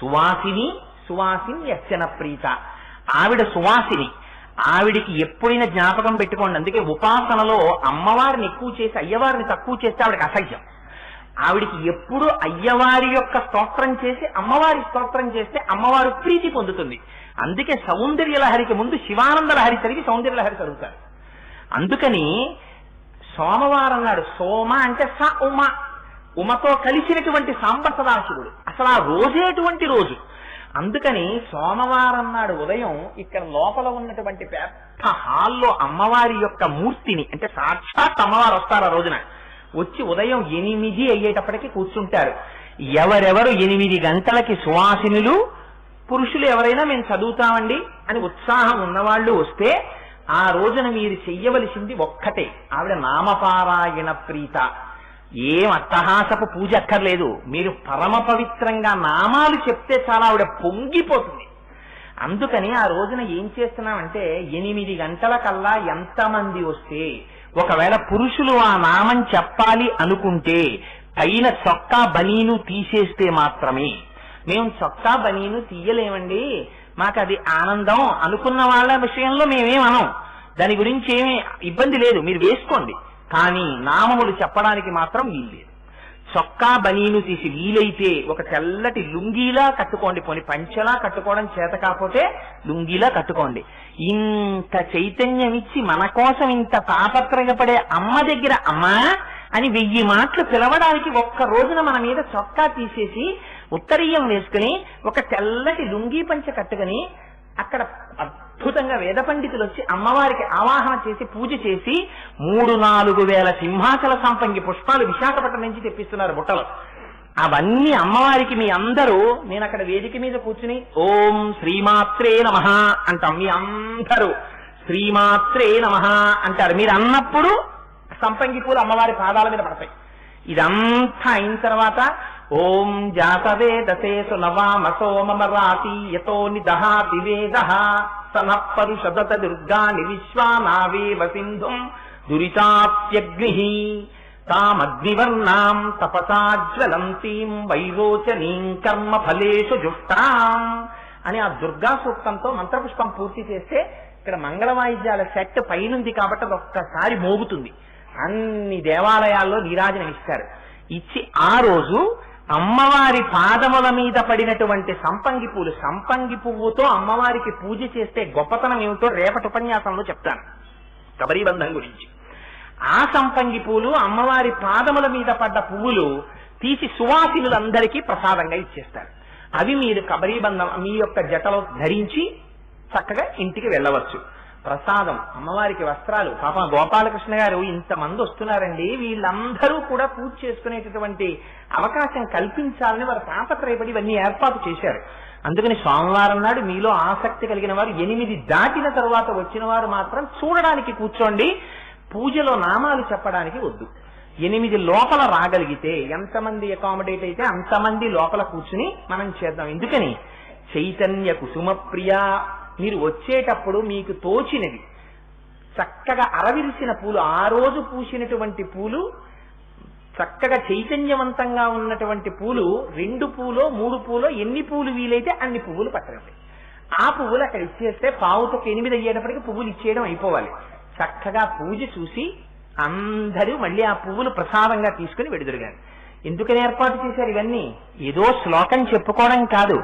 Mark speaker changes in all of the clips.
Speaker 1: సువాసిని సువాసిని యచ్చన ప్రీత. ఆవిడ సువాసిని. ఆవిడికి ఎప్పుడైనా జ్ఞాపకం పెట్టుకోండి. అందుకే ఉపాసనలో అమ్మవారిని ఎక్కువ చేసి అయ్యవారిని తక్కువ చేస్తే ఆవిడకి అసహ్యం. ఆవిడికి ఎప్పుడు అయ్యవారి యొక్క స్తోత్రం చేసి అమ్మవారి స్తోత్రం చేస్తే అమ్మవారు ప్రీతి పొందుతుంది. అందుకే సౌందర్య లహరికి ముందు శివానంద లహరి చదివి సౌందర్య లహరి చదువుతారు. అందుకని సోమవారం నాడు సోమ అంటే స ఉమ. ఉమతో కలిసినటువంటి సాంబ సదాశివుడు అసలు ఆ రోజేటువంటి రోజు. అందుకని సోమవారం నాడు ఉదయం ఇక్కడ లోపల ఉన్నటువంటి పెద్ద హాల్లో అమ్మవారి యొక్క మూర్తిని అంటే సాక్షాత్ అమ్మవారు వస్తారు ఆ రోజున వచ్చి ఉదయం ఎనిమిది అయ్యేటప్పటికి కూర్చుంటారు. ఎవరెవరు ఎనిమిది గంటలకి సువాసినులు పురుషులు ఎవరైనా మేము చదువుతామండి అని ఉత్సాహం ఉన్నవాళ్ళు వస్తే ఆ రోజున మీరు చెయ్యవలసింది ఒక్కటే. ఆవిడ నామపారాయణ ప్రీత. ఏం అట్టహాసపు పూజ అక్కర్లేదు. మీరు పరమ పవిత్రంగా నామాలు చెప్తే చాలా ఆవిడ పొంగిపోతుంది. అందుకని ఆ రోజున ఏం చేస్తున్నామంటే ఎనిమిది గంటల కల్లా ఎంతమంది వస్తే ఒకవేళ పురుషులు ఆ నామం చెప్పాలి అనుకుంటే పైన చొక్కా బనీను తీసేస్తే మాత్రమే. మేము చొక్కా బనీను తీయలేమండి. మాకు అది ఆనందం అనుకున్న వాళ్ళ విషయంలో మేమేమనం దాని గురించి ఏమీ ఇబ్బంది లేదు. మీరు వేసుకోండి. కానీ నామములు చెప్పడానికి మాత్రం వీల్లేదు. చొక్కా బనీను తీసి వీలైతే ఒక తెల్లటి లుంగీలా కట్టుకోండి. పోని పంచలా కట్టుకోవడం చేత కాకపోతే లుంగీలా కట్టుకోండి. ఇంత చైతన్యం ఇచ్చి మన కోసం ఇంత తాపత్రయపడే అమ్మ దగ్గర అమ్మా అని వెయ్యి మాటలు పిలవడానికి ఒక్క రోజున మన మీద చొక్కా తీసేసి ఉత్తరీయం వేసుకుని ఒక తెల్లటి లుంగీ పంచ కట్టుకుని అక్కడ అద్భుతంగా వేద పండితులు వచ్చి అమ్మవారికి ఆవాహన చేసి పూజ చేసి మూడు నాలుగు వేల సింహాచల సంపంగి పుష్పాలు విశాఖపట్నం నుంచి తెప్పిస్తున్నారు బుట్టలు. అవన్నీ అమ్మవారికి మీ అందరూ నేను అక్కడ వేదిక మీద కూర్చుని ఓం శ్రీమాత్రే నమ అంటాం. మీ అందరూ శ్రీమాత్రే నమ అంటారు. మీరు అన్నప్పుడు సంపంగి పూలు అమ్మవారి పాదాల మీద పడతాయి. ఇదంతా అయిన తర్వాత ఓం జాతవే దశేసు నవామసో మమ రాతి యతో నిదహాతి వేద సన పరుషదత దుర్గాని విశ్వానావేవ సింధుం దురితాప్యగ్ని. తామగ్నివర్ణాం తపసాజ్వలంతీం వైరోచనీం కర్మ ఫలేషు జుష్టాం అని ఆ దుర్గా సూక్తంతో మంత్రపుష్పం పూర్తి చేస్తే ఇక్కడ మంగళ వాయిద్యాల సెట్ పైనుంది కాబట్టి అది ఒక్కసారి మోగుతుంది. అన్ని దేవాలయాల్లో నీరాజనం ఇస్తారు ఇచ్చి ఆ రోజు అమ్మవారి పాదముల మీద పడినటువంటి సంపంగి పూలు సంపంగి పువ్వుతో అమ్మవారికి పూజ చేస్తే గొప్పతనం ఏమిటో రేపటి ఉపన్యాసంలో చెప్తాను. కబరీబంధం గురించి. ఆ సంపంగి పూలు అమ్మవారి పాదముల మీద పడ్డ పువ్వులు తీసి సువాసినులందరికీ ప్రసాదంగా ఇచ్చేస్తారు. అవి మీరు కబరీబంధం మీ యొక్క జటలో ధరించి చక్కగా ఇంటికి వెళ్ళవచ్చు. ప్రసాదం. అమ్మవారికి వస్త్రాలు. పాప గోపాలకృష్ణ గారు ఇంతమంది వస్తున్నారండి. వీళ్ళందరూ కూడా పూజ చేసుకునేటటువంటి అవకాశం కల్పించాలని వారు తాపత్రయపడి ఇవన్నీ ఏర్పాటు చేశారు. అందుకని సోమవారం నాడు మీలో ఆసక్తి కలిగిన వారు ఎనిమిది దాటిన తర్వాత వచ్చిన వారు మాత్రం చూడడానికి కూర్చోండి. పూజలో నామాలు చెప్పడానికి వద్దు. ఎనిమిది లోపల రాగలిగితే ఎంతమంది అకామిడేట్ అయితే అంతమంది లోపల కూర్చుని మనం చేద్దాం. ఎందుకని? చైతన్య కుసుమ ప్రియ మీరు వచ్చేటప్పుడు మీకు తోచినవి. చక్కగా అరవిరిసిన పూలు ఆ రోజు పూసినటువంటి పూలు చక్కగా చైతన్యవంతంగా ఉన్నటువంటి పూలు రెండు పూలో మూడు పూలో ఎన్ని పూలు వీలైతే అన్ని పువ్వులు పట్టండి ఆ పువ్వులు అక్కడ ఇచ్చేస్తే పావుతకు ఎనిమిది అయ్యేటప్పటికి పువ్వులు ఇచ్చేయడం అయిపోవాలి. చక్కగా పూజ చూసి అందరూ మళ్ళీ ఆ పువ్వులు ప్రసాదంగా తీసుకుని వెడుదురుగారు ఎందుకని ఏర్పాటు చేశారు ఇవన్నీ? ఏదో శ్లోకం చెప్పుకోవడం కాదు.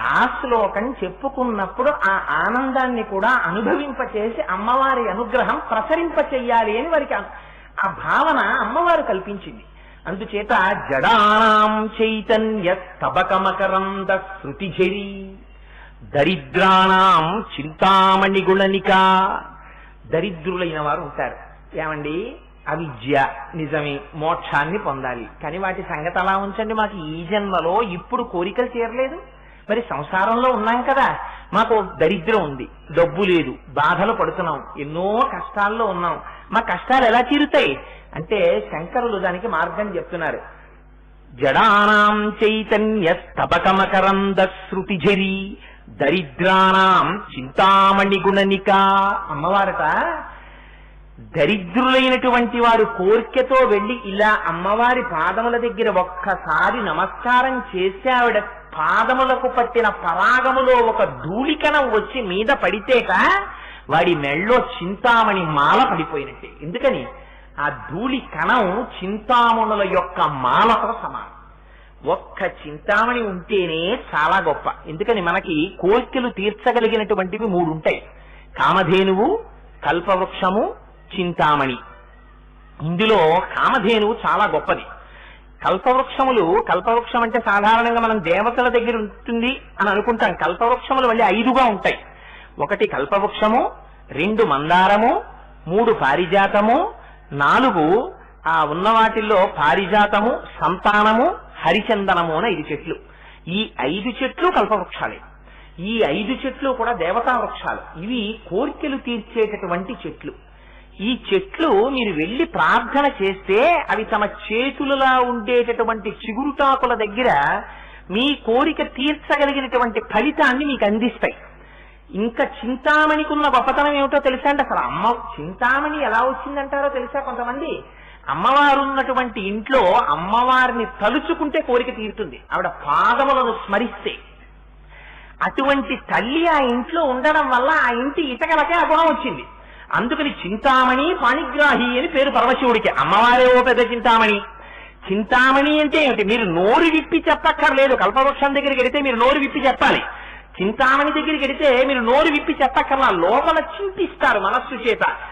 Speaker 1: ఆ శ్లోకం చెప్పుకున్నప్పుడు ఆ ఆనందాన్ని కూడా అనుభవింపచేసి అమ్మవారి అనుగ్రహం ప్రసరింప చెయ్యాలి అని వారికి ఆ- భావన అమ్మవారు కల్పించింది. అందుచేత జడానాం చైతన్య స్తబకమకరంద శృతిఝరి దరిద్రాణం చింతామణిగుళనిక. దరిద్రులైన వారు ఉంటారు. ఏమండి? అవిద్య నిజమే మోక్షాన్ని పొందాలి. కానీ వాటి సంగతి అలా ఉంచండి మాకు ఈ జన్మలో ఇప్పుడు కోరికలు తీరలేదు. మరి సంసారంలో ఉన్నాం కదా మాకు దరిద్రం ఉంది డబ్బు లేదు బాధలు పడుతున్నాం ఎన్నో కష్టాల్లో ఉన్నాం. మా కష్టాలు ఎలా తీరుతాయి? అంటే శంకరులు దానికి మార్గం చెప్తున్నారు. జడానాం చైతన్య స్తబకమకరంద శృతిఝరి దరిద్రాణం చింతామణి గుణనిక. అమ్మవారట దరిద్రులైనటువంటి వారు కోరికతో వెళ్ళి ఇలా అమ్మవారి పాదముల దగ్గర ఒక్కసారి నమస్కారం చేస్తే ఆవిడ పాదములకు పట్టిన పరాగములో ఒక ధూళికణం వచ్చి మీద పడితేట వాడి మెళ్ళో చింతామణి మాల పడిపోయినట్టే. ఎందుకని? ఆ ధూళి కణం చింతామణుల యొక్క మాలతో సమానం. ఒక్క చింతామణి ఉంటేనే చాలా గొప్ప. ఎందుకని? మనకి కోరికలు తీర్చగలిగినటువంటివి మూడు ఉంటాయి కామధేనువు కల్పవృక్షము చింతామణి. ఇందులో కామధేనువు చాలా గొప్పది. కల్పవృక్షములు కల్పవృక్షం అంటే సాధారణంగా మనం దేవతల దగ్గర ఉంటుంది అని అనుకుంటాం. కల్పవృక్షములు మళ్ళీ ఐదుగా ఉంటాయి. ఒకటి కల్పవృక్షము రెండు మందారము మూడు పారిజాతము నాలుగు ఆ ఉన్న వాటిల్లో పారిజాతము సంతానము హరిచందనము అని ఐదు చెట్లు. ఈ ఐదు చెట్లు కల్పవృక్షాలే. ఈ ఐదు చెట్లు కూడా దేవతా వృక్షాలు ఇవి కోరికలు తీర్చేటటువంటి చెట్లు. ఈ చెట్లు మీరు వెళ్ళి ప్రార్థన చేస్తే అవి తమ చేతులలో ఉండేటటువంటి చిగురుటాకుల దగ్గర మీ కోరిక తీర్చగలిగినటువంటి ఫలితాన్ని మీకు అందిస్తాయి. ఇంకా చింతామణికున్న గొప్పతనం ఏమిటో తెలుసా అండి అసలు? అమ్మ చింతామణి ఎలా వచ్చిందంటారో తెలుసా కొంతమంది? అమ్మవారు ఉన్నటువంటి ఇంట్లో అమ్మవారిని తలుచుకుంటే కోరిక తీరుతుంది. ఆవిడ పాదములను స్మరిస్తే. అటువంటి తల్లి ఆ ఇంట్లో ఉండడం వల్ల ఆ ఇంటి ఇటకలకే ఆ గుణం వచ్చింది. అందుకని చింతామణి పాణిగ్రాహి అని పేరు పరమశివుడికి. అమ్మవారే ఓ పెద్ద చింతామణి. చింతామణి అంటే ఏమిటి? మీరు నోరు విప్పి చెప్పక్కర్లేదు. కల్పవృక్షం దగ్గరికి వెడితే మీరు నోరు విప్పి చెప్పాలి. చింతామణి దగ్గరికి వెడితే మీరు నోరు విప్పి చెప్పక్కర్లా. లోపల చింతిస్తారు మనస్సు చేత.